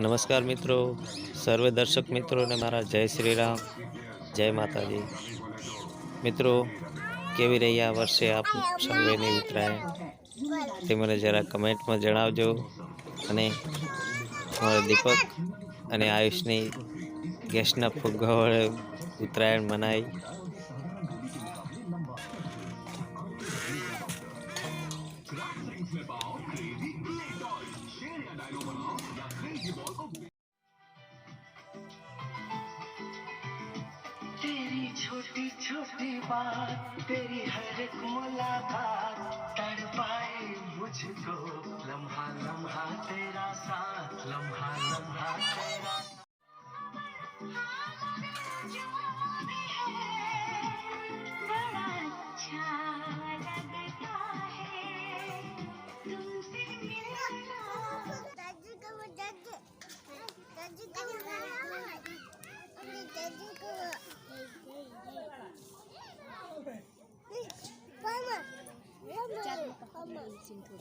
નમસ્કાર મિત્રો. સર્વે દર્શક મિત્રોને મારા જય શ્રી રામ, જય માતાજી. મિત્રો, કેવી રહી આ વર્ષે આપ સર્વેની ઉત્તરાયણ? તે મને જરા કમેન્ટમાં જણાવજો. અને અમારા દીપક અને આયુષની ગેસના ફુગ્ગા વડે ઉત્તરાયણ મનાઈ छोटी छोटी बात तेरी हर एक मुलाकात तड़पाए मुझको लम्हा लम्हा तेरा साथ लम्हा लम्हा 没有进步